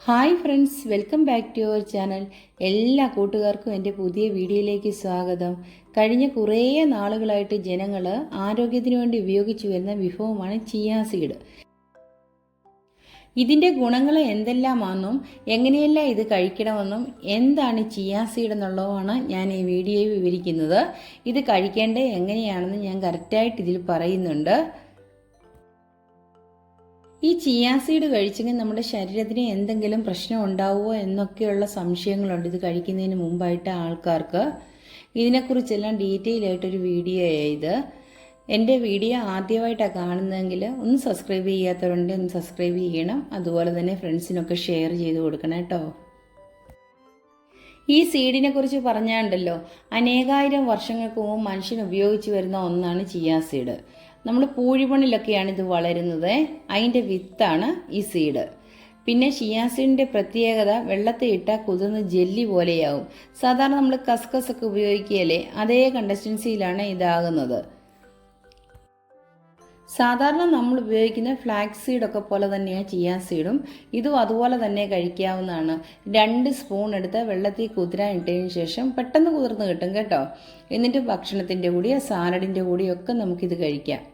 Hi friends welcome back to your channel. എല്ലാ കൂട്ടുകാർക്കും എന്റെ പുതിയ വീഡിയോയിലേക്ക് സ്വാഗതം. കഴിഞ്ഞ കുറേ നാളുകളായിട്ട് ജനങ്ങൾ ആരോഗ്യത്തിന് വേണ്ടി ഉപയോഗിച്ചു വരുന്ന വിഭവമാണ് ചിയാസീഡ് ഇതിന്റെ ഗുണങ്ങൾ എന്തെല്ലാമാണെന്നും എങ്ങനെയെല്ലാം ഇത് കഴിക്കണമെന്നും എന്താണ് ചിയാസീഡ് എന്നുള്ളതുമാണ് ഞാൻ ഈ വീഡിയോയിൽ വിവരിക്കുന്നത്. ഇത് കഴിക്കേണ്ടത് എങ്ങനെയാണെന്ന് ഞാൻ കറക്റ്റായിട്ട് ഇതിൽ പറയുന്നുണ്ട്. ഈ ചിയാസീഡ് കഴിച്ചെങ്കിൽ നമ്മുടെ ശരീരത്തിന് എന്തെങ്കിലും പ്രശ്നം ഉണ്ടാവുമോ എന്നൊക്കെയുള്ള സംശയങ്ങളുണ്ട്. ഇത് കഴിക്കുന്നതിന് മുമ്പായിട്ട് ആൾക്കാർക്ക്. ഇതിനെക്കുറിച്ചെല്ലാം ഡീറ്റെയിൽ ആയിട്ടൊരു വീഡിയോ ആയത് എന്റെ വീഡിയോ ആദ്യമായിട്ടാണ് കാണുന്നതെങ്കിൽ ഒന്ന് സബ്സ്ക്രൈബ് ചെയ്യാത്തവരുണ്ട് ഒന്ന് സബ്സ്ക്രൈബ് ചെയ്യണം. അതുപോലെ തന്നെ ഫ്രണ്ട്സിനൊക്കെ ഷെയർ ചെയ്ത് കൊടുക്കണം കേട്ടോ. ഈ സീഡിനെ കുറിച്ച് പറഞ്ഞാണ്ടല്ലോ അനേകായിരം വർഷങ്ങൾക്ക് മുമ്പ് മനുഷ്യൻ ഉപയോഗിച്ച് വരുന്ന ഒന്നാണ് ചിയാ സീഡ്. നമ്മൾ പൂഴിമണിലൊക്കെയാണ് ഇത് വളരുന്നത്. അതിന്റെ വിത്താണ് ഈ സീഡ്. പിന്നെ ഷിയാസിഡിന്റെ പ്രത്യേകത വെള്ളത്തിൽ ഇട്ടാൽ കുതിർന്ന് ജെല്ലി പോലെയാവും. സാധാരണ നമ്മൾ കസ്കസ് ഒക്കെ ഉപയോഗിക്കുകയല്ലേ? അതേ കണ്ടസ്റ്റൻസിയിലാണ് ഇതാകുന്നത്. സാധാരണ നമ്മൾ ഉപയോഗിക്കുന്ന ഫ്ലാക്സ് സീഡൊക്കെ പോലെ തന്നെയാണ് ചിയാ സീഡും. ഇതും അതുപോലെ തന്നെ കഴിക്കാവുന്നതാണ്. രണ്ട് സ്പൂൺ എടുത്ത് വെള്ളത്തിൽ കുതിരാൻ ഇട്ടതിന് ശേഷം പെട്ടെന്ന് കുതിർന്ന് കിട്ടും കേട്ടോ. എന്നിട്ട് ഭക്ഷണത്തിന്റെ കൂടിയോ സാലഡിന്റെ കൂടിയൊക്കെ നമുക്കിത് കഴിക്കാം.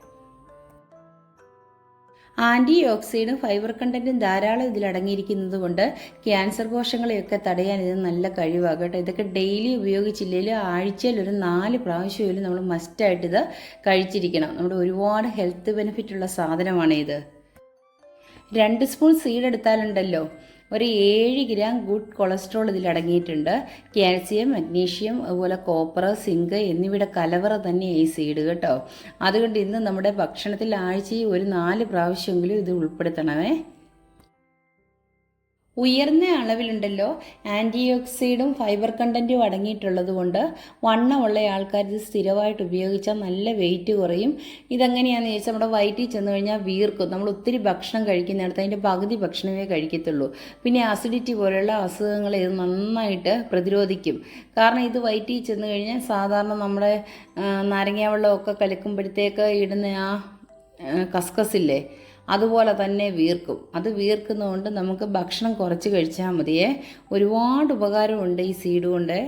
ആന്റി ഓക്സിഡും ഫൈബർ കണ്ടന്റും ധാരാളം ഇതിൽ അടങ്ങിയിരിക്കുന്നത് കൊണ്ട് ക്യാൻസർ കോശങ്ങളെയൊക്കെ തടയാൻ ഇത് നല്ല കഴിവാണ് ഇതൊക്കെ ഡെയിലി ഉപയോഗിച്ചില്ലെങ്കിൽ ആഴ്ചയിൽ ഒരു നാല് പ്രാവശ്യമെങ്കിലും നമ്മൾ മസ്റ്റായിട്ട് ഇത് കഴിച്ചിരിക്കണം. നമ്മുടെ ഒരുപാട് ഹെൽത്ത് ബെനിഫിറ്റുള്ള സാധനമാണ് ഇത് രണ്ട് സ്പൂൺ സീഡ് എടുത്താലുണ്ടല്ലോ. ഒരു ഏഴ് ഗ്രാം ഗുഡ് കൊളസ്ട്രോൾ ഇതിൽ അടങ്ങിയിട്ടുണ്ട്. കാൽസ്യം മഗ്നീഷ്യം അതുപോലെ കോപ്പർ സിങ്ക് എന്നിവയുടെ കലവറ തന്നെ ഈ സീഡ് കേട്ടോ. അതുകൊണ്ട് ഇന്ന് നമ്മുടെ ഭക്ഷണത്തിൽ ആഴ്ചയിൽ ഒരു നാല് പ്രാവശ്യമെങ്കിലും ഇത് ഉൾപ്പെടുത്തണമേ. ഉയർന്ന അളവിലുണ്ടല്ലോ ആന്റി ഓക്സൈഡും ഫൈബർ കണ്ടന്റും അടങ്ങിയിട്ടുള്ളത് കൊണ്ട് വണ്ണമുള്ള ആൾക്കാർ ഇത് സ്ഥിരമായിട്ട് ഉപയോഗിച്ചാൽ നല്ല വെയിറ്റ് കുറയും. ഇതെങ്ങനെയാണെന്ന് ചോദിച്ചാൽ നമ്മുടെ വയറ്റിൽ ചെന്ന് കഴിഞ്ഞാൽ വീർക്കും. നമ്മൾ ഒത്തിരി ഭക്ഷണം കഴിക്കുന്നിടത്ത് അതിന്റെ പകുതി ഭക്ഷണമേ കഴിക്കത്തുള്ളൂ. പിന്നെ അസിഡിറ്റി പോലെയുള്ള അസുഖങ്ങളെ ഇത് നന്നായിട്ട് പ്രതിരോധിക്കും. കാരണം ഇത് വയറ്റിൽ ചെന്ന് കഴിഞ്ഞാൽ സാധാരണ നമ്മുടെ നാരങ്ങാവെള്ളമൊക്കെ കലക്കുമ്പോഴത്തേക്ക് ഇടുന്ന ആ കസ്കസില്ലേ? അതുപോലെ തന്നെ വീർക്കും. അത് വീർക്കുന്നതുകൊണ്ട് നമുക്ക് ഭക്ഷണം കുറച്ച് കഴിച്ചാൽ മതിയേ. ഒരുപാട് ഉപകാരമുണ്ട് ഈ സീഡ് കൊണ്ട്.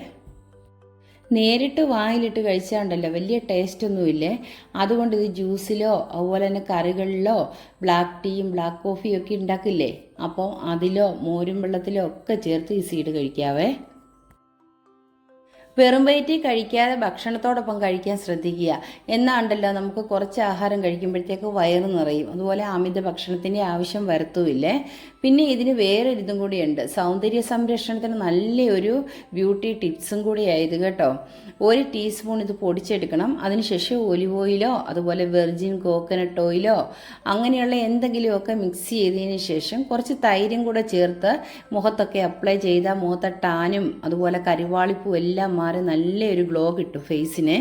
നേരിട്ട് വായിലിട്ട് കഴിച്ചാണ്ടല്ലോ വലിയ ടേസ്റ്റ് ഒന്നുമില്ലേ അതുകൊണ്ട് ഇത് ജ്യൂസിലോ അതുപോലെ തന്നെ കറികളിലോ ബ്ലാക്ക് ടീയും ബ്ലാക്ക് കോഫിയും ഒക്കെ ഉണ്ടാക്കില്ലേ? അപ്പോൾ അതിലോ മോരും വെള്ളത്തിലോ ഒക്കെ ചേർത്ത് ഈ സീഡ് കഴിക്കാവേ. വെറും വയറ്റിൽ കഴിക്കാതെ ഭക്ഷണത്തോടൊപ്പം കഴിക്കാൻ ശ്രദ്ധിക്കുക. എന്നാണ്ടല്ലോ നമുക്ക് കുറച്ച് ആഹാരം കഴിക്കുമ്പോഴത്തേക്ക് വയറ് നിറയും. അതുപോലെ അമിത ഭക്ഷണത്തിന്റെ ആവശ്യം വരത്തുമില്ലേ പിന്നെ ഇതിന് വേറൊരിതും കൂടിയുണ്ട്. സൗന്ദര്യ സംരക്ഷണത്തിന് നല്ലൊരു ബ്യൂട്ടി ടിപ്സും കൂടിയായത് കേട്ടോ. ഒരു ടീസ്പൂൺ ഇത് പൊടിച്ചെടുക്കണം. അതിനുശേഷം ഒലിവ് ഓയിലോ അതുപോലെ വെർജിൻ കോക്കനട്ട് ഓയിലോ അങ്ങനെയുള്ള എന്തെങ്കിലുമൊക്കെ മിക്സ് ചെയ്തതിന് ശേഷം കുറച്ച് തൈരും കൂടെ ചേർത്ത് മുഖത്തൊക്കെ അപ്ലൈ ചെയ്താൽ മുഖത്തെ ടാനും അതുപോലെ കരിവാളിപ്പും എല്ലാം മാറി നല്ലൊരു ഗ്ലോ കിട്ടും ഫേസിന്.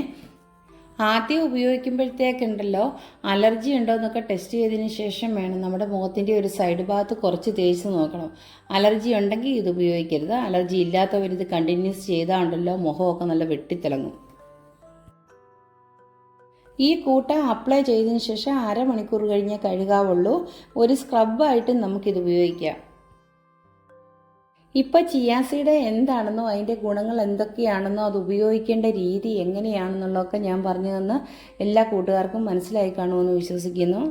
ആദ്യം ഉപയോഗിക്കുമ്പോഴത്തേക്കുണ്ടല്ലോ അലർജി ഉണ്ടോ എന്നൊക്കെ ടെസ്റ്റ് ചെയ്തതിന് ശേഷം വേണം നമ്മുടെ മുഖത്തിന്റെ ഒരു സൈഡ് ഭാഗത്ത് കുറച്ച് തേച്ച് നോക്കണം. അലർജി ഉണ്ടെങ്കിൽ ഇത് ഉപയോഗിക്കരുത്. അലർജി ഇല്ലാത്തവർ ഇത് കണ്ടിന്യൂസ് ചെയ്താണ്ടല്ലോ മുഖമൊക്കെ നല്ല വെട്ടിത്തിളങ്ങും. ഈ കൂട്ട അപ്ലൈ ചെയ്തതിന് ശേഷം അരമണിക്കൂർ കഴിഞ്ഞേ കഴുകാവുള്ളൂ. ഒരു സ്ക്രബായിട്ടും നമുക്കിത് ഉപയോഗിക്കാം. ഇപ്പം ചിയാസിയുടെ എന്താണെന്നോ അതിന്റെ ഗുണങ്ങൾ എന്തൊക്കെയാണെന്നോ അത് ഉപയോഗിക്കേണ്ട രീതി എങ്ങനെയാണെന്നുള്ളതൊക്കെ ഞാൻ പറഞ്ഞു തന്ന് എല്ലാ കൂട്ടുകാർക്കും മനസ്സിലായി കാണുമെന്ന് വിശ്വസിക്കുന്നു.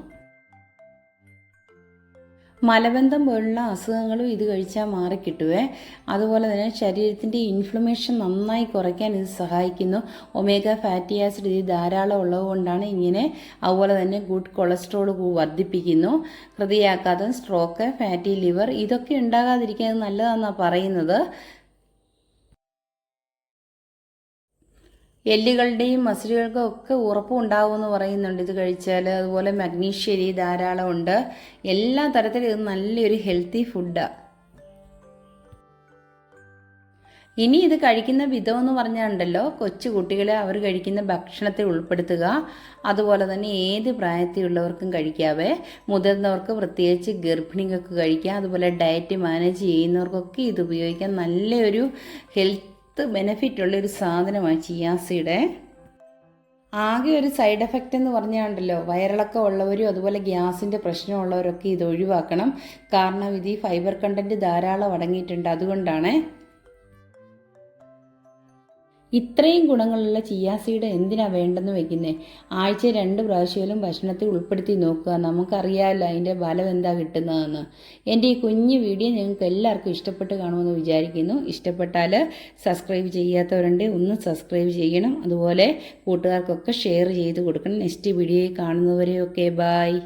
മലബന്ധം പോലുള്ള അസുഖങ്ങളും ഇത് കഴിച്ചാൽ മാറിക്കിട്ടുവേ അതുപോലെ തന്നെ ശരീരത്തിന്റെ ഇൻഫ്ലമേഷൻ നന്നായി കുറയ്ക്കാൻ ഇത് സഹായിക്കുന്നു. ഒമേഗ ഫാറ്റി ആസിഡ് ഇത് ധാരാളം ഉള്ളതുകൊണ്ടാണ് ഇങ്ങനെ അതുപോലെ തന്നെ ഗുഡ് കൊളസ്ട്രോൾ വർദ്ധിപ്പിക്കുന്നു. ഹൃദയാഘാതം സ്ട്രോക്ക് ഫാറ്റി ലിവർ ഇതൊക്കെ ഉണ്ടാകാതിരിക്കാൻ നല്ലതാണെന്നാണ് പറയുന്നത്. എല്ലുകളുടെയും മസിലുകൾക്കും ഒക്കെ ഉറപ്പും ഉണ്ടാവുമെന്ന് പറയുന്നുണ്ട്. ഇത് കഴിച്ചാൽ അതുപോലെ മഗ്നീഷ്യരി ധാരാളം ഉണ്ട്. എല്ലാ തരത്തിലും ഇത് നല്ലൊരു ഹെൽത്തി ഫുഡാണ് ഇനി ഇത് കഴിക്കുന്ന വിധം എന്ന് പറഞ്ഞാലുണ്ടല്ലോ കൊച്ചു കുട്ടികളെ അവർ കഴിക്കുന്ന ഭക്ഷണത്തിൽ ഉൾപ്പെടുത്തുക. അതുപോലെ തന്നെ ഏത് പ്രായത്തിലുള്ളവർക്കും കഴിക്കാവേ. മുതിർന്നവർക്ക് പ്രത്യേകിച്ച് ഗർഭിണികൾക്ക് കഴിക്കാം. അതുപോലെ ഡയറ്റ് മാനേജ് ചെയ്യുന്നവർക്കൊക്കെ ഇത് ഉപയോഗിക്കാം നല്ലൊരു ഹെൽത്ത് ബെനിഫിറ്റ് ഉള്ളൊരു സാധനമാണ് ചിയാസിയുടെ. ആകെ ഒരു സൈഡ് എഫക്റ്റ് എന്ന് പറഞ്ഞാണ്ടല്ലോ വയറിളക്കം ഉള്ളവരും അതുപോലെ ഗ്യാസിന്റെ പ്രശ്നമുള്ളവരൊക്കെ ഇത് ഒഴിവാക്കണം. കാരണം ഇത് ഫൈബർ കണ്ടന്റ് ധാരാളം അടങ്ങിയിട്ടുണ്ട്. അതുകൊണ്ടാണ് ഇത്രയും ഗുണങ്ങളുള്ള ചിയാ സീഡ് എന്തിനാ വേണ്ടെന്ന് വെക്കുന്നേ? ആഴ്ച രണ്ട് പ്രാവശ്യമെങ്കിലും ഭക്ഷണത്തിൽ ഉൾപ്പെടുത്തി നോക്കുക. നമുക്കറിയാമല്ലോ അതിന്റെ ഫലം എന്താ കിട്ടുന്നതെന്ന്. എന്റെ ഈ കുഞ്ഞു വീഡിയോ നിങ്ങൾക്ക് എല്ലാവർക്കും ഇഷ്ടപ്പെട്ട് കാണുമെന്ന് വിചാരിക്കുന്നു. ഇഷ്ടപ്പെട്ടാൽ സബ്സ്ക്രൈബ് ചെയ്യാത്തവരുണ്ട് ഒന്ന് സബ്സ്ക്രൈബ് ചെയ്യണം. അതുപോലെ കൂട്ടുകാർക്കൊക്കെ ഷെയർ ചെയ്ത് കൊടുക്കണം. നെക്സ്റ്റ് വീഡിയോയിൽ കാണുന്നവരെയൊക്കെ ബായ്